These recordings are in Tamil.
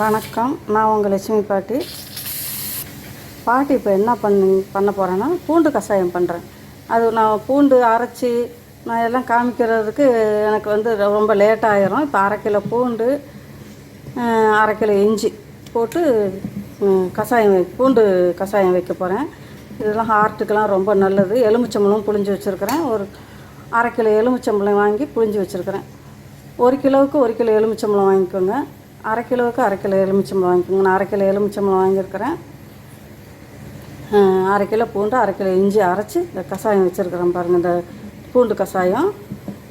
வணக்கம். நான் உங்கள் லட்சுமி பாட்டி. பாட்டி இப்போ என்ன பண்ணி பண்ண போகிறேன்னா பூண்டு கஷாயம் பண்ணுறேன் அது நான் பூண்டு அரைச்சி நான் எல்லாம் காமிக்கிறதுக்கு எனக்கு வந்து ரொம்ப லேட் ஆகிரும் இப்போ அரை கிலோ பூண்டு அரை கிலோ இஞ்சி போட்டு கஷாயம் வை பூண்டு கஷாயம் வைக்க போகிறேன் இதெல்லாம் ஹார்ட்டுக்கெலாம் ரொம்ப நல்லது. எலுமிச்சம்பழம் புழிஞ்சு வச்சுருக்கிறேன். ஒரு அரை கிலோ எலுமிச்சம்பழம் வாங்கி புழிஞ்சு வச்சுருக்கிறேன். ஒரு கிலோவுக்கு ஒரு கிலோ எலுமிச்சம்பழம் வாங்கிக்கோங்க. அரை கிலோவுக்கு அரை கிலோ எலுமிச்சம்பழம் வாங்கிக்கோங்க. நான் அரை கிலோ எலுமிச்சம்பழம் வாங்கியிருக்கிறேன். அரை கிலோ பூண்டு அரை கிலோ இஞ்சி அரைச்சி இந்த கஷாயம் வச்சுருக்கிறேன் பாருங்கள் இந்த பூண்டு கஷாயம்.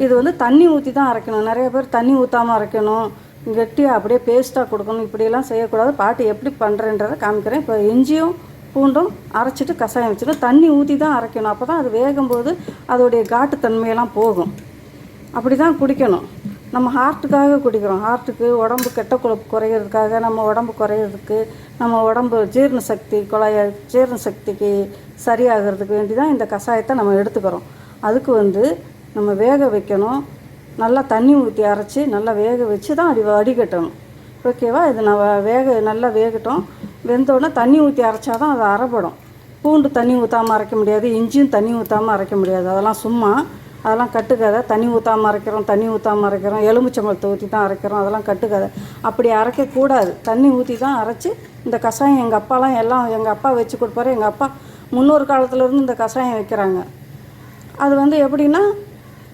இது வந்து தண்ணி ஊற்றி தான் அரைக்கணும். நிறைய பேர் தண்ணி ஊற்றாமல் அரைக்கணும். கெட்டியாக அப்படியே பேஸ்ட்டாக கொடுக்கணும். இப்படியெல்லாம் செய்யக்கூடாது. பாட்டி எப்படி பண்ணுறேன்றதை காமிக்கிறேன். இப்போ இஞ்சியும் பூண்டும் அரைச்சிட்டு கஷாயம் வச்சுட்டு தண்ணி ஊற்றி தான் அரைக்கணும். அப்போ தான் அது வேகும்போது அதோடைய காட்டுத்தன்மையெல்லாம் போகும். அப்படி தான் குடிக்கணும். நம்ம ஹார்ட்டுக்காக குடிக்கிறோம். ஹார்ட்டுக்கு உடம்பு கெட்ட கொழுப்பு குறையிறதுக்காக நம்ம உடம்பு குறையிறதுக்கு நம்ம உடம்பு ஜீரண சக்தி குழாய ஜீரண சக்திக்கு சரியாகிறதுக்கு வேண்டி தான் இந்த கஷாயத்தை நம்ம எடுத்துக்கிறோம். அதுக்கு வந்து நம்ம வேக வைக்கணும். நல்லா தண்ணி ஊற்றி அரைச்சி நல்லா வேக வச்சு தான் அடி வடிகட்டணும் ஓகேவா இது நான் வேக நல்லா வேகட்டும். வெந்தோடனே தண்ணி ஊற்றி அரைச்சா தான் அது அரைப்படும் பூண்டு தண்ணி ஊற்றாமல் அரைக்க முடியாது. இஞ்சியும் தண்ணி ஊற்றாமல் அரைக்க முடியாது. அதெல்லாம் சும்மா அதெல்லாம் கட்டுக்கதை. தண்ணி ஊற்றாமல் அரைக்கிறோம் தண்ணி ஊற்றாமல் அரைக்கிறோம் எலுமிச்சம்பழத்தை ஊற்றி தான் அரைக்கிறோம். அதெல்லாம் கட்டுக்கதை. அப்படி அரைக்கக்கூடாது தண்ணி ஊற்றி தான் அரைச்சி இந்த கஷாயம் எங்கள் அப்பாலாம் எல்லாம் எங்கள் அப்பா வச்சு கொடுப்பாரு. எங்கள் அப்பா முன்னொரு காலத்துலேருந்து இந்த கஷாயம் வைக்கிறாங்க. அது வந்து எப்படின்னா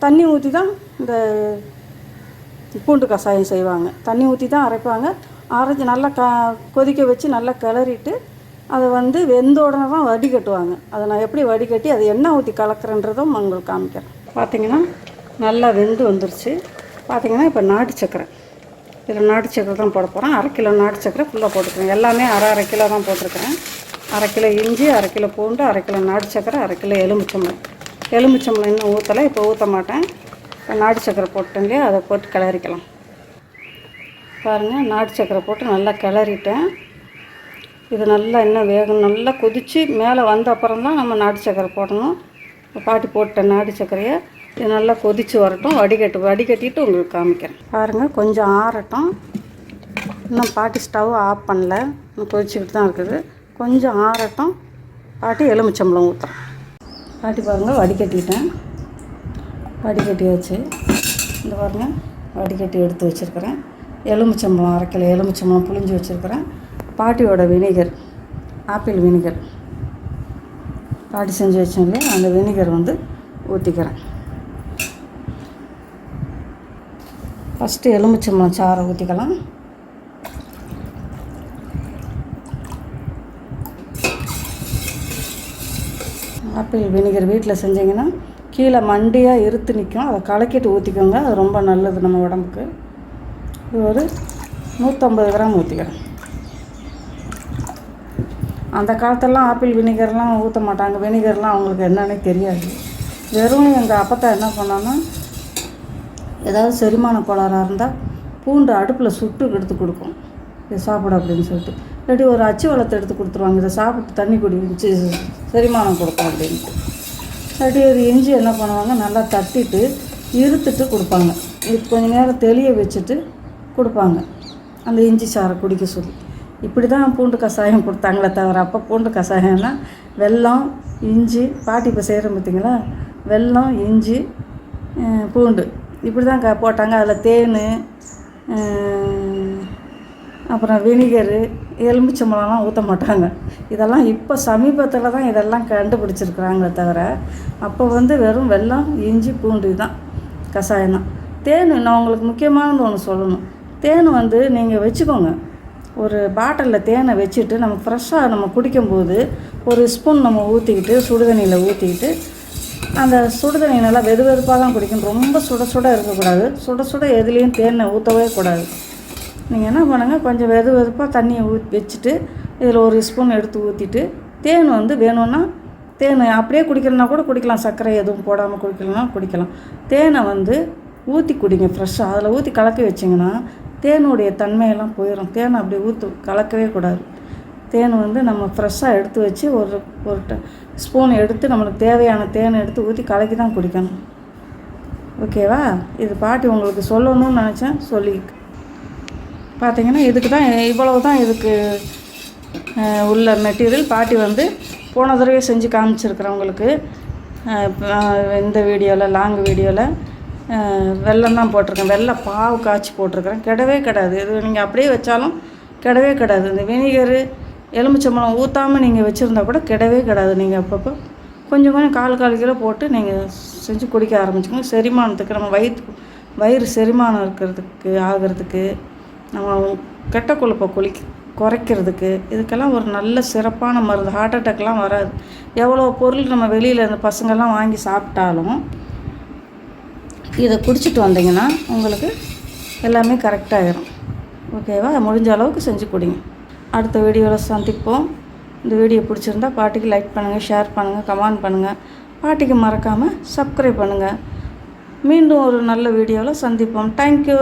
தண்ணி ஊற்றி தான் இந்த பூண்டு கஷாயம் செய்வாங்க. தண்ணி ஊற்றி தான் அரைப்பாங்க. அரைச்சி நல்லா க கொதிக்க வச்சு நல்லா கிளறிட்டு அதை வந்து வெந்த உடனே தான் வடிகட்டுவாங்க. அதை நான் எப்படி வடிகட்டி அது எண்ணெய் ஊற்றி கலக்கிறேன்றதும் உங்களுக்கு காமிக்கிறேன். பார்த்தீங்கன்னா நல்லா வெந்து வந்துருச்சு. பார்த்தீங்கன்னா இப்போ நாட்டு சக்கரை. இதில் நாட்டு சக்கரை தான் போட போகிறேன் அரை கிலோ நாட்டு சக்கரை ஃபுல்லாக போட்டுக்கிறேன். எல்லாமே அரை அரை கிலோ தான் போட்டிருக்கிறேன். அரை கிலோ இஞ்சி அரை கிலோ பூண்டு அரை கிலோ நாட்டு சக்கரை அரை கிலோ எலுமிச்சம்பளம் எலுமிச்சம்பளம் இன்னும் ஊற்றலை இப்போ ஊற்ற மாட்டேன். இப்போ நாட்டு சக்கரை போட்டேன் இல்லையா? அதை போட்டு கிளறிக்கலாம். பாருங்கள் நாட்டு சக்கரை போட்டு நல்லா கிளறிட்டேன். இது நல்லா இன்னும் வேகணும். நல்லா கொதித்து மேலே வந்த அப்புறம் தான் நம்ம நாட்டு சக்கரை போடணும். பாட்டு பாட்டி போட்டேன் நாட்டு சக்கரையை இது நல்லா கொதித்து வரட்டும். வடிகட்டு வடிகட்டிட்டு உங்களுக்கு காமிக்கிறேன். பாருங்கள் கொஞ்சம் ஆறட்டும். இன்னும் பாட்டி ஸ்டவ் ஆஃப் பண்ணல. இன்னும் கொதிச்சுக்கிட்டு தான் இருக்குது. கொஞ்சம் ஆறட்டும். பாட்டி எலுமிச்சம்பழம் ஊற்றுறேன் பாட்டி பாருங்கள் வடிகட்டிட்டேன். வடிகட்டியாச்சு. இந்த பாருங்கள் வடிகட்டி எடுத்து வச்சுருக்கிறேன். எலுமிச்சம்பளம் அரைக்கலை எலுமிச்சம்பளம் எலுமிச்சம்பழம் புளிஞ்சு வச்சுருக்கிறேன். பாட்டியோட வினிகர் ஆப்பிள் வினிகர். பாட்டி செஞ்சு வச்சோம் இல்லையா? அந்த வினிகர் வந்து ஊற்றிக்கிறேன் ஃபஸ்ட்டு எலுமிச்சம்பழம் சாறை ஊற்றிக்கலாம் ஆப்பிள் வினிகர் வீட்டில் செஞ்சீங்கன்னா கீழே மண்டியாக இருத்து நிற்கும் அதை கலக்கிட்டு ஊற்றிக்கோங்க அது ரொம்ப நல்லது நம்ம உடம்புக்கு. இது ஒரு நூற்றம்பது கிராம் ஊற்றிக்கிறேன் அந்த காலத்தெல்லாம் ஆப்பிள் வினிகர்லாம் ஊற்ற மாட்டாங்க. வினிகர்லாம் அவங்களுக்கு என்னன்னே தெரியாது. வெறும் எங்கள் அப்பத்தா என்ன பண்ணோன்னா ஏதாவது செரிமான கோளாறாக இருந்தால் பூண்டு அடுப்பில் சுட்டு எடுத்து கொடுக்கும். இதை சாப்பிடு அப்படின்னு சொல்லிட்டு. இல்லாட்டி ஒரு அச்சு வளத்தை எடுத்து கொடுத்துருவாங்க. இதை சாப்பிட்டு தண்ணி குடி செரிமானம் கொடுக்கும் அப்படின்ட்டு. இல்லாட்டி ஒரு இஞ்சி என்ன பண்ணுவாங்க நல்லா தட்டிட்டு இருத்துட்டு கொடுப்பாங்க. இது கொஞ்சம் நேரம் தெளிய வச்சுட்டு கொடுப்பாங்க. அந்த இஞ்சி சாறை குடிக்க சொல்லி. இப்படி தான் பூண்டு கஷாயம் கொடுத்தாங்களே தவிர அப்போ பூண்டு கஷாயம்னா வெல்லம் இஞ்சி பாட்டி இப்போ செய்கிறோம் பார்த்தீங்களா வெல்லம் இஞ்சி பூண்டு. இப்படி தான் க போட்டாங்க. அதில் தேன் அப்புறம் வினிகரு எலுமிச்சம்பழம்லாம் ஊற்ற மாட்டாங்க. இதெல்லாம் இப்போ சமீபத்தில் தான் இதெல்லாம் கண்டுபிடிச்சிருக்கிறாங்களே தவிர அப்போ வந்து வெறும் வெல்லம் இஞ்சி பூண்டு தான் கஷாயம் தான் தேன் நான் உங்களுக்கு முக்கியமானது ஒன்று சொல்லணும். தேன் வந்து நீங்கள் வச்சுக்கோங்க. ஒரு பாட்டிலில் தேனை வச்சுட்டு நம்ம ஃப்ரெஷ்ஷாக நம்ம குடிக்கும்போது ஒரு ஸ்பூன் நம்ம ஊற்றிக்கிட்டு சுடுதண்ணியில் ஊற்றிக்கிட்டு அந்த சுடுதண்ணி நல்லா வெது வெதுப்பாக தான் குடிக்கணும். ரொம்ப சுட சுட இருக்கக்கூடாது. சுட சுட எதுலேயும் தேனை ஊற்றவே கூடாது. நீங்கள் என்ன பண்ணுங்கள் கொஞ்சம் வெது வெதுப்பாக தண்ணியை ஊற்றி வச்சுட்டு இதில் ஒரு ஸ்பூன் எடுத்து ஊற்றிட்டு தேன் வந்து வேணும்னா தேன் அப்படியே குடிக்கிறனா கூட குடிக்கலாம். சர்க்கரை எதுவும் போடாமல் குடிக்கலனா குடிக்கலாம். தேனை வந்து ஊற்றி குடிங்க ஃப்ரெஷ்ஷாக அதில் ஊற்றி கலக்கி வச்சிங்கன்னா தேனுடைய தன்மையெல்லாம் போயிடும் தேன் அப்படி ஊற்று கலக்கவே கூடாது. தேன் வந்து நம்ம ஃப்ரெஷ்ஷாக எடுத்து வச்சு ஒரு ஒரு ஸ்பூன் எடுத்து நம்மளுக்கு தேவையான தேனை எடுத்து ஊற்றி கலக்கி தான் குடிக்கணும் ஓகேவா இது பாட்டி உங்களுக்கு சொல்லணும்னு நினச்சேன். சொல்லி பார்த்தீங்கன்னா இதுக்கு தான் இவ்வளவு தான் இதுக்கு உள்ள மெட்டீரியல் பாட்டி வந்து போன தடவை செஞ்சு காமிச்சிருக்கிறேன் உங்களுக்கு. இந்த வீடியோவில் லாங் வீடியோவில் வெல்லம் தான் போட்டிருக்கேன். வெள்ளை பாவு காய்ச்சி போட்டிருக்கிறேன். கிடவே கிடாது. இது நீங்கள் அப்படியே வச்சாலும் கிடவே கிடாது. இந்த வினிகரு எலுமிச்சம்பழம் ஊற்றாமல் நீங்கள் வச்சுருந்தா கூட கிடவே கிடாது. நீங்கள் அப்பப்போ கொஞ்சம் கொஞ்சம் கால் கால் கிலோ போட்டு நீங்கள் செஞ்சு குடிக்க ஆரம்பிச்சுக்கோங்க. செரிமானத்துக்கு நம்ம வயிற்று வயிறு செரிமானம் இருக்கிறதுக்கு ஆகிறதுக்கு நம்ம கெட்ட கொழுப்பை குளி குறைக்கிறதுக்கு இதுக்கெல்லாம் ஒரு நல்ல சிறப்பான மருந்து. ஹார்ட் அட்டாக்லாம் வராது. எவ்வளோ பொருள் நம்ம வெளியில் இந்த பசங்கள்லாம் வாங்கி சாப்பிட்டாலும் இதை குடிச்சிட்டு வந்தீங்கன்னா உங்களுக்கு எல்லாமே கரெக்டாகிடும் ஓகேவா முடிஞ்ச அளவுக்கு செஞ்சு கொடுங்க. அடுத்த வீடியோவில் சந்திப்போம். இந்த வீடியோ பிடிச்சிருந்தா பாட்டிக்கு லைக் பண்ணுங்கள் ஷேர் பண்ணுங்கள் கமெண்ட் பண்ணுங்கள் பாட்டிக்கு மறக்காமல் சப்ஸ்கிரைப் பண்ணுங்கள் மீண்டும் ஒரு நல்ல வீடியோவில் சந்திப்போம். தேங்க்யூ